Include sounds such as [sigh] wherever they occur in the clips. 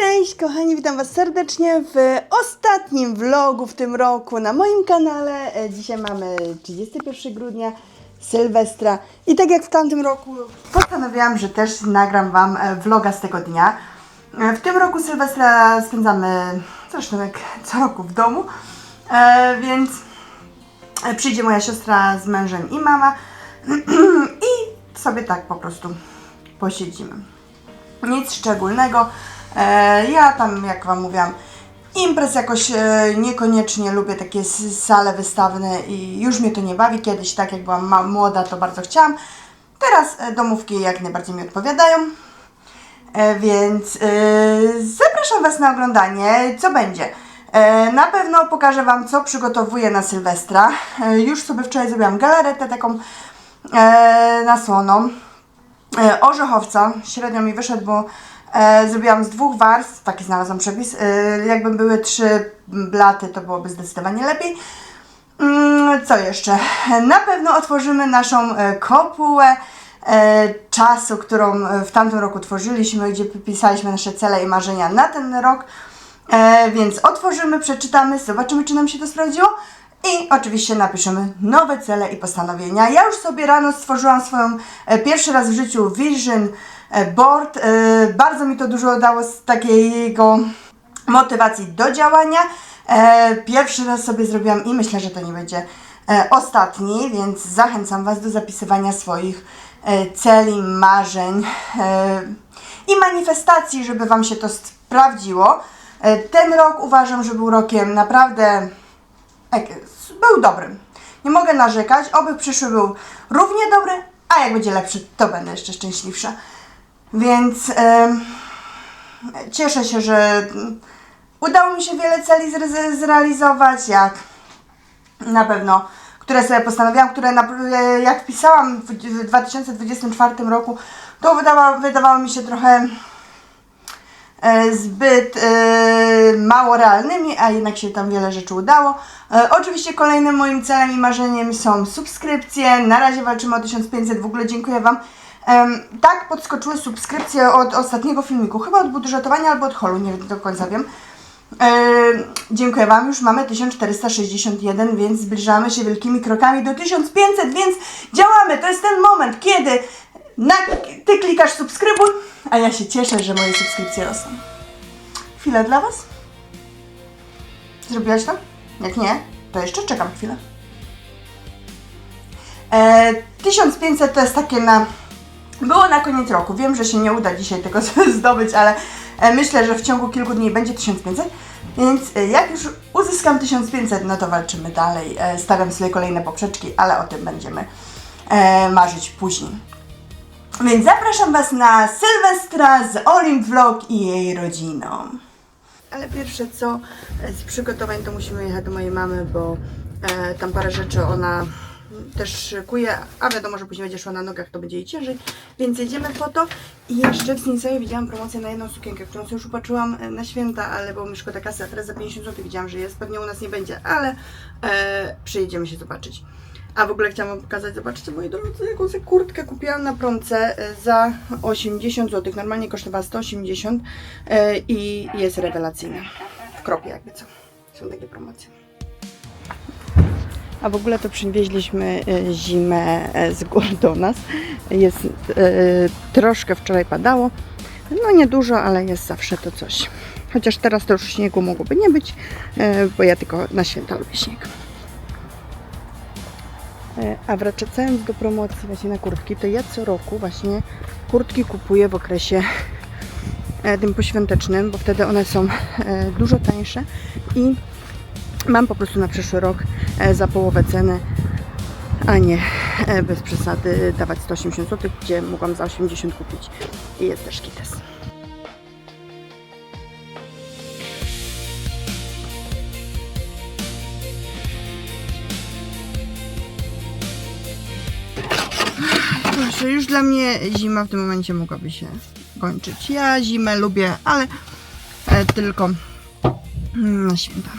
Cześć kochani, witam Was serdecznie w ostatnim vlogu w tym roku na moim kanale. E, Dzisiaj mamy 31 grudnia, Sylwestra i tak jak w tamtym roku postanowiłam, że też nagram Wam e, vloga z tego dnia. E, W tym roku Sylwestra spędzamy zresztą jak co roku w domu, więc przyjdzie moja siostra z mężem i mama [clears throat] i sobie tak po prostu posiedzimy nic szczególnego. E, ja tam, jak Wam mówiłam, imprez jakoś e, niekoniecznie lubię takie sale wystawne i już mnie to nie bawi. Kiedyś, tak jak byłam młoda, to bardzo chciałam. Teraz e, domówki jak najbardziej mi odpowiadają. Więc zapraszam Was na oglądanie, co będzie. Na pewno pokażę Wam, co przygotowuję na Sylwestra. Już sobie wczoraj zrobiłam galaretę taką nasłoną orzechowca. Średnio mi wyszedł, bo e, zrobiłam z dwóch warstw, taki znalazłam przepis. E, jakby były trzy blaty, to byłoby zdecydowanie lepiej. Mm, co jeszcze? Na pewno otworzymy naszą e, kopułę e, czasu, którą e, w tamtym roku tworzyliśmy, gdzie pisaliśmy nasze cele i marzenia na ten rok. E, więc otworzymy, przeczytamy, zobaczymy, czy nam się to sprawdziło. I oczywiście napiszemy nowe cele i postanowienia. Ja już sobie rano stworzyłam swoją e, pierwszy raz w życiu Vision Board. E, bardzo mi to dużo dało z takiego motywacji do działania. E, pierwszy raz sobie zrobiłam i myślę, że to nie będzie e, ostatni, więc zachęcam Was do zapisywania swoich e, celi, marzeń e, i manifestacji, żeby Wam się to sprawdziło. E, ten rok uważam, że był rokiem naprawdę był dobrym. Nie mogę narzekać, oby przyszły był równie dobry, a jak będzie lepszy, to będę jeszcze szczęśliwsza. Więc cieszę się, że udało mi się wiele celi zre- zrealizować, jak na pewno, które sobie postanowiłam, które na, e, jak pisałam w, w 2024 roku, to wydawa, wydawało mi się trochę e, zbyt e, mało realnymi, a jednak się tam wiele rzeczy udało. E, oczywiście kolejnym moim celem i marzeniem są subskrypcje. Na razie walczymy o 1500, w ogóle dziękuję Wam. Tak podskoczyły subskrypcje od ostatniego filmiku, chyba od budżetowania albo od holu, nie do końca wiem. Dziękuję Wam, już mamy 1461, więc zbliżamy się wielkimi krokami do 1500, więc działamy. To jest ten moment, kiedy na, Ty klikasz subskrybuj, a ja się cieszę, że moje subskrypcje rosną. Chwilę dla Was. Zrobiłaś to? Jak nie, to jeszcze czekam chwilę. E, 1500 to jest takie na było na koniec roku. Wiem, że się nie uda dzisiaj tego [laughs] zdobyć, ale e, myślę, że w ciągu kilku dni będzie 1500. Więc e, jak już uzyskam 1500, no to walczymy dalej. E, Stawiam sobie kolejne poprzeczki, ale o tym będziemy marzyć później. Więc zapraszam Was na Sylwestra z Olim Vlog i jej rodziną. Ale pierwsze co z przygotowań to musimy jechać do mojej mamy, bo tam parę rzeczy ona też szykuje, a wiadomo, że później będzie szła na nogach, to będzie jej ciężej, więc jedziemy po to. I jeszcze w Sinseju widziałam promocję na jedną sukienkę, którą sobie już upatrzyłam e, na święta, ale bo mi szkoda kasy, a teraz za 50 zł widziałam, że jest, pewnie u nas nie będzie, ale e, przyjedziemy się zobaczyć. A w ogóle chciałam Wam pokazać, zobaczcie moi drodzy, jaką sobie kurtkę kupiłam na promce e, za 80 zł. Normalnie kosztowała 180 e, i jest rewelacyjna. W kropie jakby co. Są takie promocje. A w ogóle to przywieźliśmy e, zimę e, z gór do nas. Jest e, troszkę wczoraj padało. No nie dużo, ale jest zawsze to coś. Chociaż teraz to już śniegu mogłoby nie być, bo ja tylko na święta lubię śnieg. A wracając do promocji właśnie na kurtki, to ja co roku właśnie kurtki kupuję w okresie tym poświątecznym, bo wtedy one są dużo tańsze i mam po prostu na przyszły rok za połowę ceny, a nie e, bez przesady dawać 180 zł, gdzie mogłam za 80 kupić i jest też kites. Proszę, już dla mnie zima w tym momencie mogłaby się kończyć. Ja zimę lubię, ale e, tylko na święta.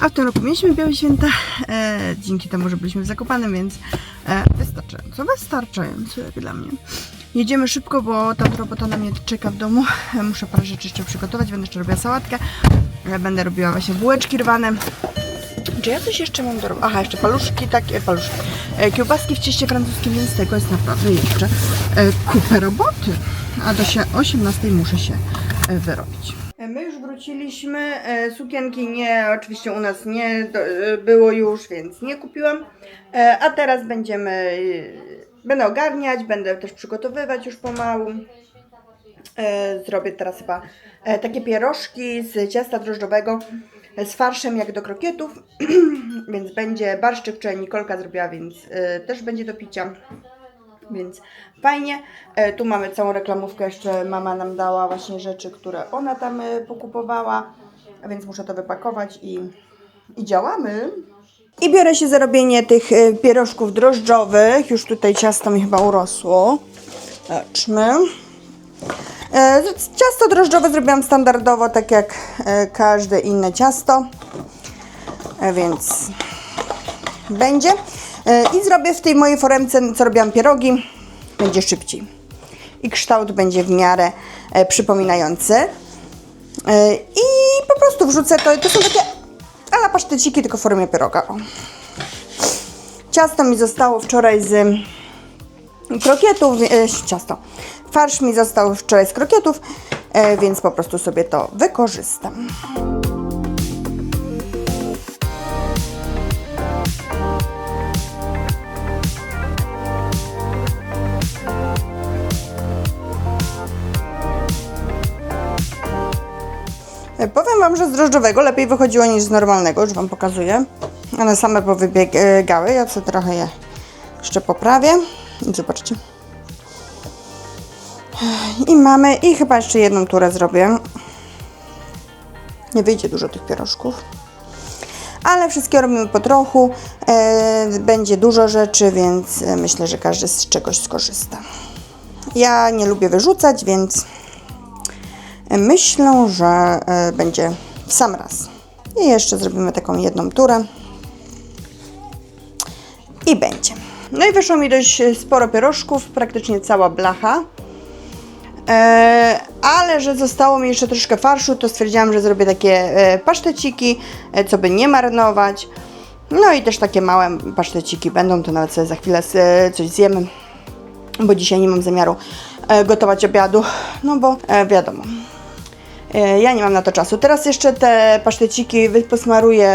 A w tym roku mieliśmy białe święta, e, dzięki temu, że byliśmy w Zakopanem, więc e, wystarczająco, wystarczająco jak dla mnie. Jedziemy szybko, bo ta robota na mnie czeka w domu. Muszę parę rzeczy jeszcze przygotować. Będę jeszcze robiła sałatkę. E, Będę robiła właśnie bułeczki rwane. Czy ja coś jeszcze mam do roboty? Aha, jeszcze paluszki, takie paluszki. E, kiełbaski w cieście francuskim, więc tego jest naprawdę jeszcze e, kupę roboty. A do się 18 muszę się e, wyrobić. My już wróciliśmy. E, Sukienki nie, oczywiście u nas nie e, było już, więc nie kupiłam. E, A teraz będziemy, będę ogarniać, będę też przygotowywać już pomału. Zrobię teraz chyba takie pierożki z ciasta drożdżowego z farszem jak do krokietów, [clears throat] więc będzie barszczyk, wczoraj Nikolka zrobiła, więc też będzie do picia. Więc fajnie. E, tu mamy całą reklamówkę, jeszcze mama nam dała właśnie rzeczy, które ona tam e, pokupowała, więc muszę to wypakować i, i działamy. I biorę się za robienie tych e, pierożków drożdżowych. Już tutaj ciasto mi chyba urosło. Zobaczmy. Ciasto drożdżowe zrobiłam standardowo, tak jak każde inne ciasto, więc będzie. E, I zrobię w tej mojej foremce, co robiłam pierogi, będzie szybciej. I kształt będzie w miarę e, przypominający. E, I po prostu wrzucę to. To są takie ala paszteciki, tylko w formie pieroga. O. Ciasto mi zostało wczoraj z krokietów, e, ciasto. Farsz mi został wczoraj z krokietów, więc po prostu sobie to wykorzystam. Powiem Wam, że z drożdżowego lepiej wychodziło niż z normalnego, już Wam pokazuję. One same powybiegały, ja sobie trochę je jeszcze poprawię. Zobaczcie. I mamy, i chyba jeszcze jedną turę zrobię. Nie wyjdzie dużo tych pierożków. Ale wszystkie robimy po trochu. E, będzie dużo rzeczy, więc e, myślę, że każdy z czegoś skorzysta. Ja nie lubię wyrzucać, więc myślę, że e, będzie w sam raz. I jeszcze zrobimy taką jedną turę. I będzie. No i wyszło mi dość sporo pierożków, praktycznie cała blacha. E, ale że zostało mi jeszcze troszkę farszu, to stwierdziłam, że zrobię takie e, paszteciki, e, co by nie marnować. No i też takie małe paszteciki będą, to nawet sobie za chwilę e, coś zjemy, bo dzisiaj nie mam zamiaru e, gotować obiadu, no bo e, wiadomo. E, Ja nie mam na to czasu. Teraz jeszcze te paszteciki posmaruję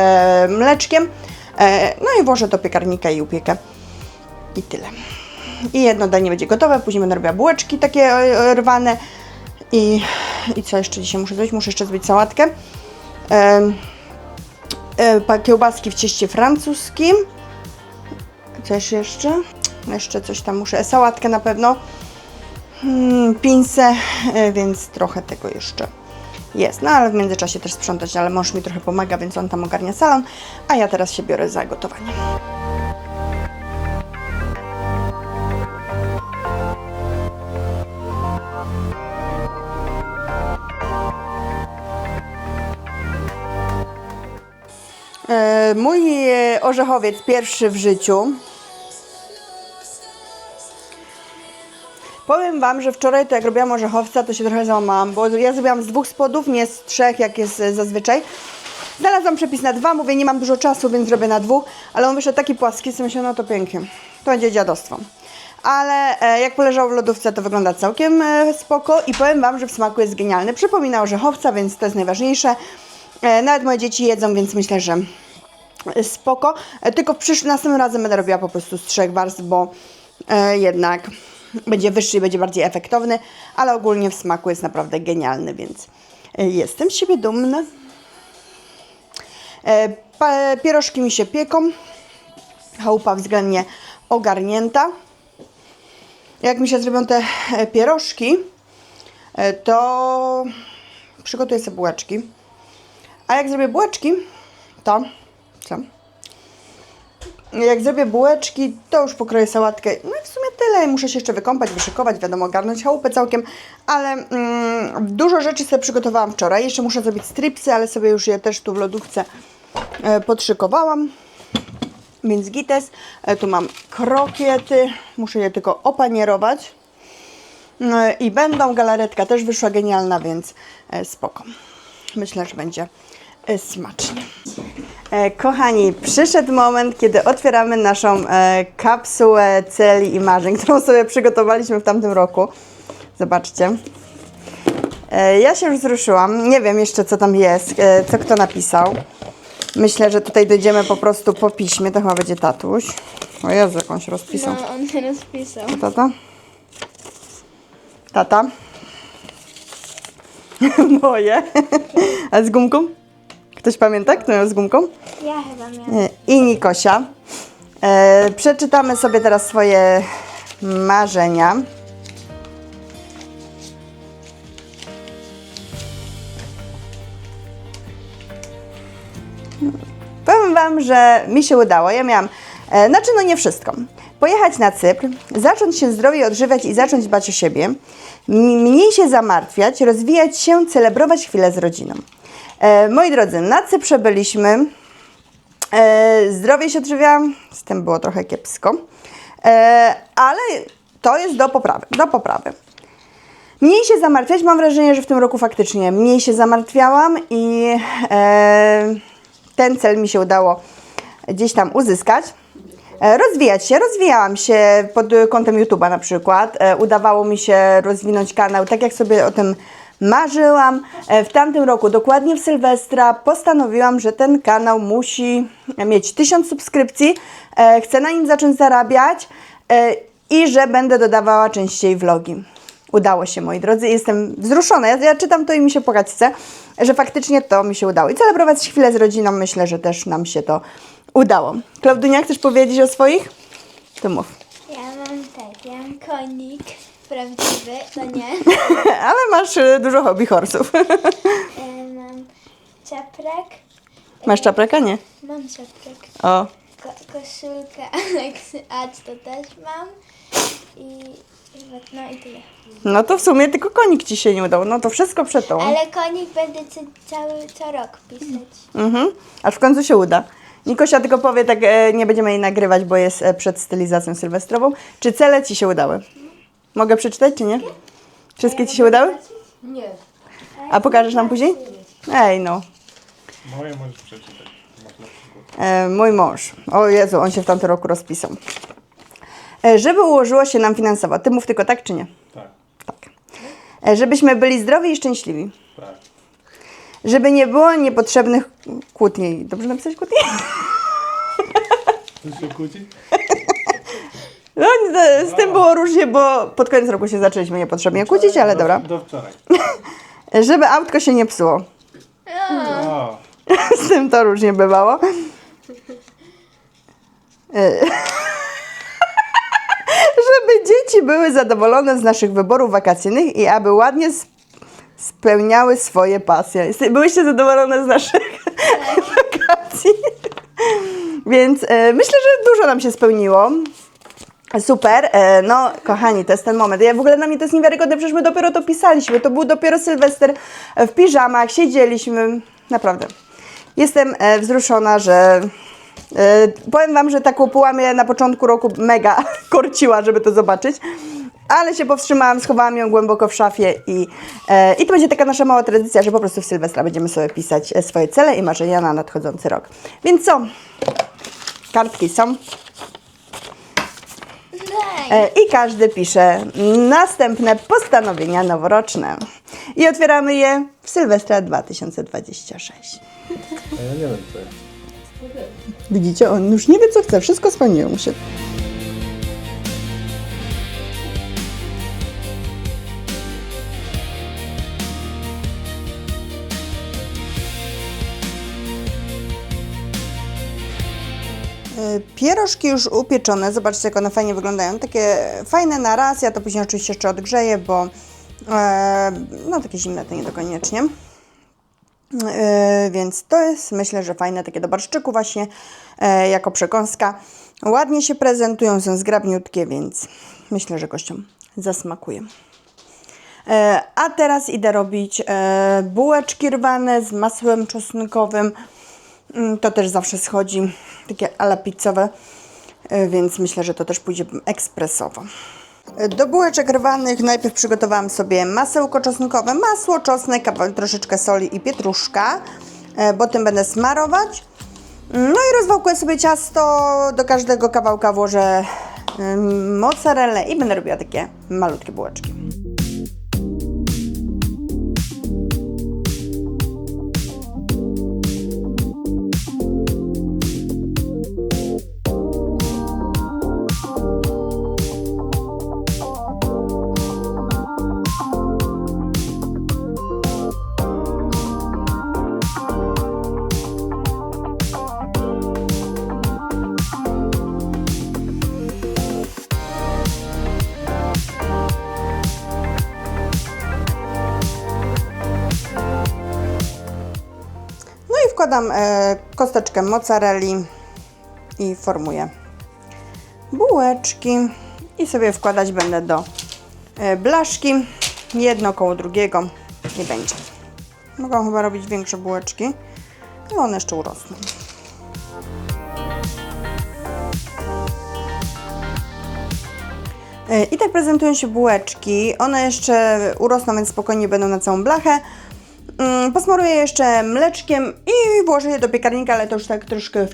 mleczkiem. e, No i włożę do piekarnika i upiekę. I tyle. I jedno danie będzie gotowe, później będę robiła bułeczki takie e, rwane. I, I co jeszcze dzisiaj muszę zrobić? Muszę jeszcze zrobić sałatkę. Kiełbaski w cieście francuskim. Coś jeszcze? Jeszcze coś tam muszę. Sałatkę na pewno. Hmm, pince, więc trochę tego jeszcze jest. No ale w międzyczasie też sprzątać, ale mąż mi trochę pomaga, więc on tam ogarnia salon, a ja teraz się biorę za gotowanie. E, Mój e, orzechowiec pierwszy w życiu. Powiem Wam, że wczoraj to jak robiłam orzechowca, to się trochę załamałam, bo ja zrobiłam z dwóch spodów, nie z trzech, jak jest e, zazwyczaj. Znalazłam przepis na dwa, mówię, nie mam dużo czasu, więc zrobię na dwóch, ale on wyszedł taki płaski, co myślę, no to pięknie. To będzie dziadostwo. Ale e, jak poleżał w lodówce, to wygląda całkiem e, spoko i powiem Wam, że w smaku jest genialny. Przypomina orzechowca, więc to jest najważniejsze. Nawet moje dzieci jedzą, więc myślę, że spoko. Tylko przysz... następnym razem będę robiła po prostu z trzech warstw, bo jednak będzie wyższy i będzie bardziej efektowny, ale ogólnie w smaku jest naprawdę genialny, więc e, jestem z siebie dumna. E, pierożki mi się pieką. Chałupa względnie ogarnięta. Jak mi się zrobią te e, pierożki, to przygotuję sobie bułeczki. A jak zrobię bułeczki, to co? Jak zrobię bułeczki, to już pokroję sałatkę. No i w sumie tyle. Muszę się jeszcze wykąpać, wyszykować, wiadomo, ogarnąć chałupę całkiem. Ale mm, dużo rzeczy sobie przygotowałam wczoraj. Jeszcze muszę zrobić stripsy, ale sobie już je też tu w lodówce e, podszykowałam. Więc gites. E, tu mam krokiety. Muszę je tylko opanierować. E, I będą, galaretka też wyszła genialna, więc e, spoko. Myślę, że będzie e, smacznie. E, Kochani, przyszedł moment, kiedy otwieramy naszą e, kapsułę celi i marzeń, [laughs] którą sobie przygotowaliśmy w tamtym roku. Zobaczcie. E, Ja się już wzruszyłam. Nie wiem jeszcze, co tam jest, co kto napisał. Myślę, że tutaj dojdziemy po prostu po piśmie. To chyba będzie tatuś. O Jezu, jak on się rozpisał. No, on się rozpisał. Tata? Tata? [laughs] Moje. [laughs] A z gumką? Ktoś pamięta, kto miał z gumką? Ja chyba miałam. E, I Nikosia. E, przeczytamy sobie teraz swoje marzenia. Powiem Wam, że mi się udało. Ja miałam, e, znaczy no nie wszystko. Pojechać na Cypr, zacząć się zdrowie odżywiać i zacząć dbać o siebie, mniej się zamartwiać, rozwijać się, celebrować chwilę z rodziną. E, moi drodzy, na Cyprze byliśmy. E, zdrowie się odżywiałam, z tym było trochę kiepsko, e, ale to jest do poprawy, do poprawy. Mniej się zamartwiać, mam wrażenie, że w tym roku faktycznie mniej się zamartwiałam i ten cel mi się udało gdzieś tam uzyskać. Rozwijać się, rozwijałam się pod kątem YouTube'a na przykład. Udawało mi się rozwinąć kanał tak, jak sobie o tym marzyłam. E, W tamtym roku, dokładnie w Sylwestra, postanowiłam, że ten kanał musi mieć 1000 subskrypcji. E, Chcę na nim zacząć zarabiać e, i że będę dodawała częściej vlogi. Udało się, moi drodzy, jestem wzruszona. Ja, ja czytam to i mi się chce, że faktycznie to mi się udało. I celebrować chwilę z rodziną, myślę, że też nam się to udało. Klaudunia, chcesz powiedzieć o swoich? To mów. Ja mam tak, ja mam konik prawdziwy, to nie. [laughs] Ale masz y, dużo hobby horsów. [laughs] E, mam czaprak. Masz czapraka? Nie. Mam czaprak. O, Ko koszulkę Aleksy Acz to też mam. I chyba, tak, no i tyle. no to w sumie tylko konik ci się nie udał. No to wszystko przed tą. Ale konik będę co, cały co rok pisać. Mhm. Aż w końcu się uda. Nikosia tylko powie, tak e, nie będziemy jej nagrywać, bo jest e, przed stylizacją sylwestrową. Czy cele ci się udały? Mogę przeczytać, czy nie? Wszystkie ci się udały? Nie. A pokażesz nam później? Ej, no. Moje możesz przeczytać. E, mój mąż. O Jezu, on się w tamtym roku rozpisał. E, żeby ułożyło się nam finansowo. Ty mów tylko tak, czy nie? Tak, Tak. E, żebyśmy byli zdrowi i szczęśliwi. tak. Żeby nie było niepotrzebnych kłótni. Dobrze napisać kłótni? Chcesz się kłócić? [laughs] No, z- z tym było różnie, bo pod koniec roku się zaczęliśmy niepotrzebnie kłócić, ale do, dobra. Do wczoraj. [laughs] Żeby autko się nie psuło. O, [laughs] Z tym to różnie bywało. E, [laughs] Żeby dzieci były zadowolone z naszych wyborów wakacyjnych i aby ładnie sp- spełniały swoje pasje. Byłyście zadowolone z naszych wakacji? Więc e, myślę, że dużo nam się spełniło. Super, e, no kochani, to jest ten moment. Ja w ogóle dla mnie to jest niewiarygodne, przecież my dopiero to pisaliśmy. To był dopiero Sylwester e, w piżamach, siedzieliśmy. Naprawdę. Jestem e, wzruszona, że powiem Wam, że taką połamię na początku roku mega [laughs] korciła, żeby to zobaczyć. Ale się powstrzymałam, schowałam ją głęboko w szafie i, i to będzie taka nasza mała tradycja, że po prostu w Sylwestra będziemy sobie pisać swoje cele i marzenia na nadchodzący rok. Więc co? Kartki są. E, I każdy pisze następne postanowienia noworoczne. I otwieramy je w Sylwestra 2026. a ja nie wiem co jest. Widzicie, on już nie wie co chce, wszystko spełniło mu się. Pierożki już upieczone, zobaczcie jak one fajnie wyglądają. Takie fajne na raz, ja to później oczywiście jeszcze odgrzeję, bo e, no takie zimne to nie do koniecznie. E, więc to jest myślę, że fajne takie do barszczyku właśnie e, jako przekąska. Ładnie się prezentują, są zgrabniutkie, więc myślę, że gościom zasmakuje. E, a teraz idę robić e, bułeczki rwane z masłem czosnkowym. Mm, To też zawsze schodzi, takie ala pizzowe, e, więc myślę, że to też pójdzie ekspresowo. Do bułeczek rwanych najpierw przygotowałam sobie masełko czosnkowe, masło, czosnek, troszeczkę soli i pietruszka, e, bo tym będę smarować. No i rozwałkuję sobie ciasto, do każdego kawałka włożę ym, mozzarellę i będę robiła takie malutkie bułeczki. Wkładam e, kosteczkę mozzarelli i formuję bułeczki i sobie wkładać będę do e, blaszki jedno koło drugiego nie będzie. Mogą chyba robić większe bułeczki, ale one jeszcze urosną. E, I tak prezentują się bułeczki. One jeszcze urosną, więc spokojnie będą na całą blachę. Mm, Posmaruję jeszcze mleczkiem i włożę je do piekarnika, ale to już tak troszkę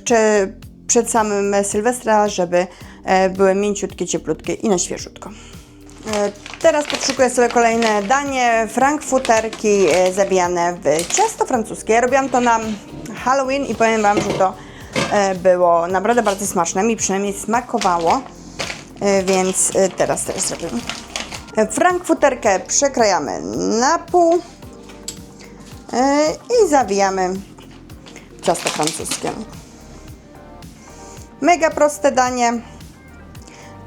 przed samym Sylwestra, żeby e, były mięciutkie, cieplutkie i na świeżutko. E, Teraz podszykuję sobie kolejne danie, frankfurterki e, zabijane w ciasto francuskie. Ja robiłam to na Halloween i powiem Wam, że to e, było naprawdę bardzo smaczne. Mi przynajmniej smakowało, E, więc e, teraz też zrobię. E, Frankfurterkę przekrajamy na pół e, i zawijamy ciasto francuskie. Mega proste danie,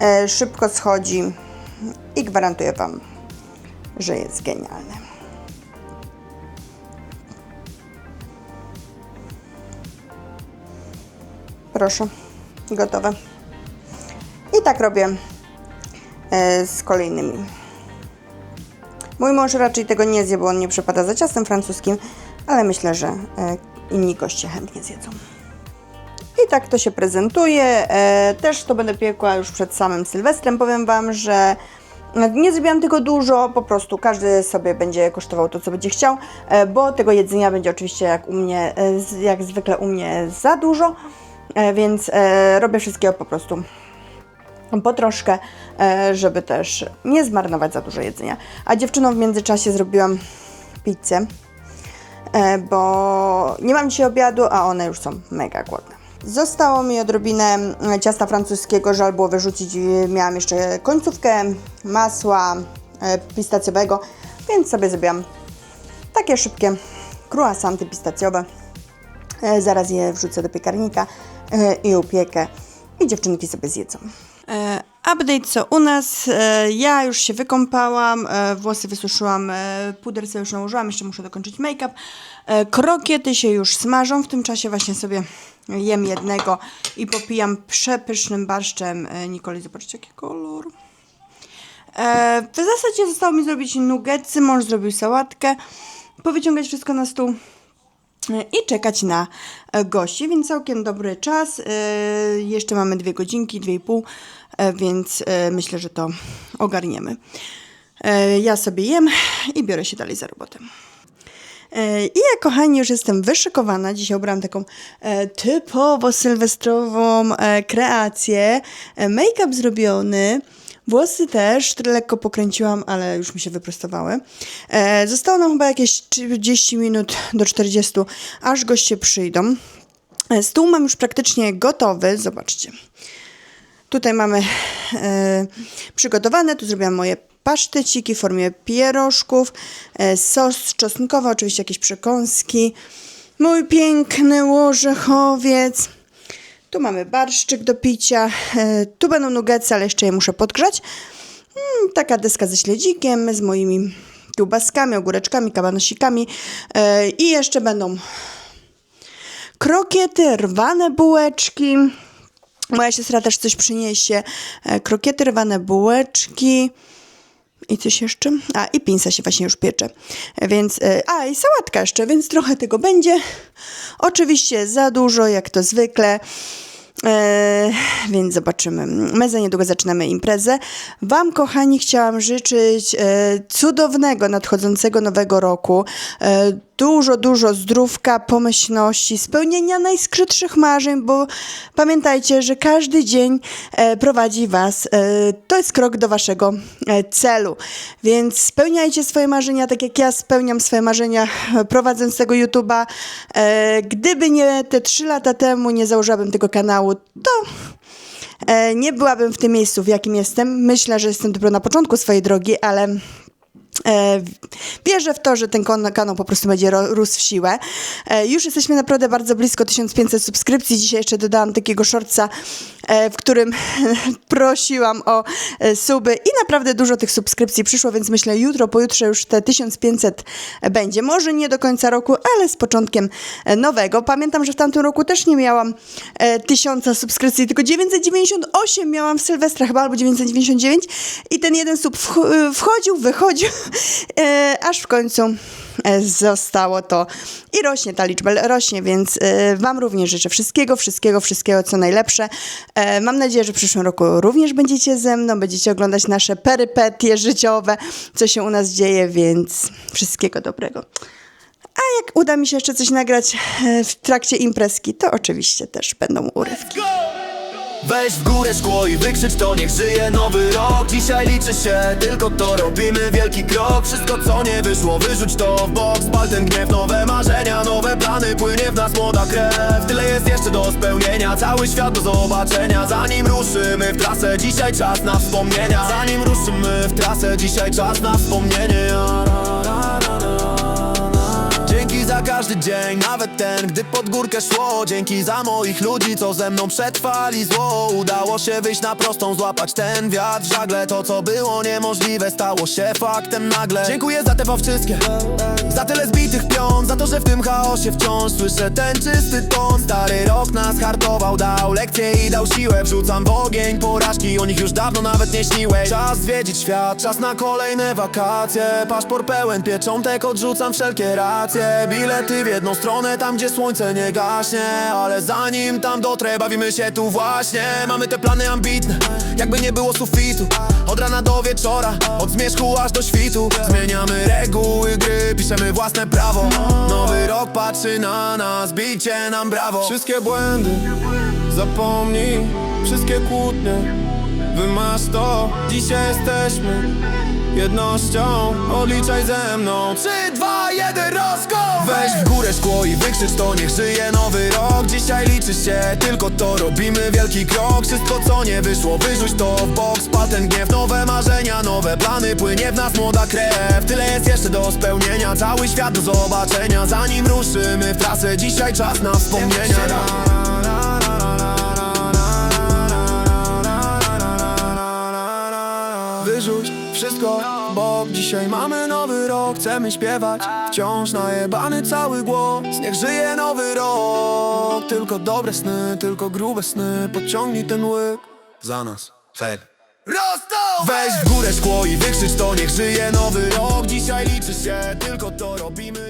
e, szybko schodzi i gwarantuję Wam, że jest genialne. Proszę, gotowe. I tak robię e, z kolejnymi. Mój mąż raczej tego nie zje, bo on nie przepada za ciastem francuskim, ale myślę, że e, inni goście chętnie zjedzą. I tak to się prezentuje. E, też to będę piekła już przed samym Sylwestrem. Powiem Wam, że nie zrobiłam tego dużo, po prostu każdy sobie będzie kosztował to, co będzie chciał, e, bo tego jedzenia będzie oczywiście jak u mnie, jak zwykle u mnie za dużo, więc robię wszystkiego po prostu po troszkę, e, żeby też nie zmarnować za dużo jedzenia. A dziewczynom w międzyczasie zrobiłam pizzę, e, bo nie mam dzisiaj obiadu, a one już są mega głodne. Zostało mi odrobinę mm, ciasta francuskiego, żal było wyrzucić. Miałam jeszcze końcówkę masła e, pistacjowego, więc sobie zrobiłam takie szybkie croissanty pistacjowe. E, Zaraz je wrzucę do piekarnika e, i upiekę i dziewczynki sobie zjedzą. E, update co u nas. E, ja już się wykąpałam, e, włosy wysuszyłam, puder sobie już nałożyłam, jeszcze muszę dokończyć make-up. Krokiety się już smażą, w tym czasie właśnie sobie jem jednego i popijam przepysznym barszczem. Nikoli, zobaczcie jaki kolor. W zasadzie zostało mi zrobić nuggetsy, mąż zrobił sałatkę, powyciągać wszystko na stół i czekać na gości, więc całkiem dobry czas. Jeszcze mamy dwie godzinki, dwie i pół, więc e, myślę, że to ogarniemy. E, Ja sobie jem i biorę się dalej za robotę. E, I ja, kochani, już jestem wyszykowana. Dzisiaj ubrałam taką e, typowo sylwestrową e, kreację. E, Make-up zrobiony. Włosy też, lekko pokręciłam, ale już mi się wyprostowały. E, zostało nam chyba jakieś 30 minut do 40, aż goście przyjdą. E, Stół mam już praktycznie gotowy. Zobaczcie. Tutaj mamy e, przygotowane, tu zrobiłam moje paszteciki w formie pierożków, e, sos czosnkowy, oczywiście jakieś przekąski, mój piękny łorzechowiec. Tu mamy barszczyk do picia, e, tu będą nuggetsy, ale jeszcze je muszę podgrzać. Mm, taka deska ze śledzikiem, z moimi kiełbaskami, ogóreczkami, kabanosikami i jeszcze będą krokiety, rwane bułeczki. Moja siostra też coś przyniesie. E, Krokiety, rwane bułeczki. I coś jeszcze? A, i pinsa się właśnie już piecze. E, Więc, e, a, i sałatka jeszcze, więc trochę tego będzie. Oczywiście za dużo, jak to zwykle. Więc zobaczymy. My za niedługo zaczynamy imprezę. Wam, kochani, chciałam życzyć e, cudownego, nadchodzącego nowego roku. E, dużo, dużo zdrówka, pomyślności, spełnienia najskrytszych marzeń, bo pamiętajcie, że każdy dzień e, prowadzi Was. E, to jest krok do Waszego e, celu. Więc spełniajcie swoje marzenia, tak jak ja spełniam swoje marzenia [laughs] prowadząc tego YouTube'a. Gdyby nie te trzy lata temu, nie założyłabym tego kanału, to nie byłabym w tym miejscu, w jakim jestem. Myślę, że jestem dopiero na początku swojej drogi, ale wierzę w to, że ten kanał po prostu będzie rósł w siłę. E, już jesteśmy naprawdę bardzo blisko 1500 subskrypcji. Dzisiaj jeszcze dodałam takiego shortsa, e, w którym [laughs] prosiłam o e, suby i naprawdę dużo tych subskrypcji przyszło, więc myślę jutro, pojutrze już te 1500 będzie. Może nie do końca roku, ale z początkiem e, nowego. Pamiętam, że w tamtym roku też nie miałam e, 1000 subskrypcji, tylko 998 miałam w Sylwestra chyba, albo 999 i ten jeden sub wch- wchodził, wychodził, e, aż w końcu e, zostało to i rośnie ta liczba, rośnie, więc e, Wam również życzę wszystkiego, wszystkiego, wszystkiego, co najlepsze. E, Mam nadzieję, że w przyszłym roku również będziecie ze mną, będziecie oglądać nasze perypetie życiowe, co się u nas dzieje, więc wszystkiego dobrego. A jak uda mi się jeszcze coś nagrać e, w trakcie imprezki, to oczywiście też będą urywki. Weź w górę szkło i wykrzycz to niech żyje nowy rok. Dzisiaj liczy się, tylko to robimy wielki krok. Wszystko co nie wyszło, wyrzuć to w bok Spal ten gniew, nowe marzenia, nowe plany Płynie w nas młoda krew. Tyle jest jeszcze do spełnienia Cały świat do zobaczenia. Zanim ruszymy w trasę, dzisiaj czas na wspomnienia. Zanim ruszymy w trasę, dzisiaj czas na wspomnienia Każdy dzień, nawet ten, gdy pod górkę szło. Dzięki za moich ludzi, co ze mną przetrwali zło. Udało się wyjść na prostą, złapać ten wiatr w żagle. To co było niemożliwe, stało się faktem nagle. Dziękuję za te wszystkie, za tyle zbitych pion Za to, że w tym chaosie wciąż słyszę ten czysty ton. Stary rok nas hartował, dał lekcje i dał siłę. Wrzucam w ogień porażki, o nich już dawno nawet nie śniłeś. Czas zwiedzić świat, czas na kolejne wakacje. Paszport pełen pieczątek, odrzucam wszelkie racje Bilety w jedną stronę, tam gdzie słońce nie gaśnie. Ale zanim tam dotrę, bawimy się tu właśnie. Mamy te plany ambitne, jakby nie było sufitu. Od rana do wieczora, od zmierzchu aż do świtu. Zmieniamy reguły gry, piszemy własne prawo. Nowy rok patrzy na nas, bicie nam brawo. Wszystkie błędy zapomnij, wszystkie kłótnie Wymasz to, dzisiaj jesteśmy jednością Odliczaj ze mną. 3, 2, 1, rozgo! Weź w górę szkło i wykrzycz to, niech żyje nowy rok. Dzisiaj liczy się, tylko to robimy wielki krok. Wszystko co nie wyszło, wyrzuć to w bok ten gniew, nowe marzenia, nowe plany. Płynie w nas młoda krew, tyle jest jeszcze do spełnienia. Cały świat do zobaczenia, zanim ruszymy w trasę Dzisiaj czas na wspomnienia wszystko w bok Dzisiaj mamy nowy rok, chcemy śpiewać. Wciąż najebany cały głos Niech żyje nowy rok. Tylko dobre sny, tylko grube sny Podciągnij ten łyk. Za nas, fed Rosto! Weź w górę szkło i wykrzycz to, niech żyje nowy rok. Dzisiaj liczy się, tylko to robimy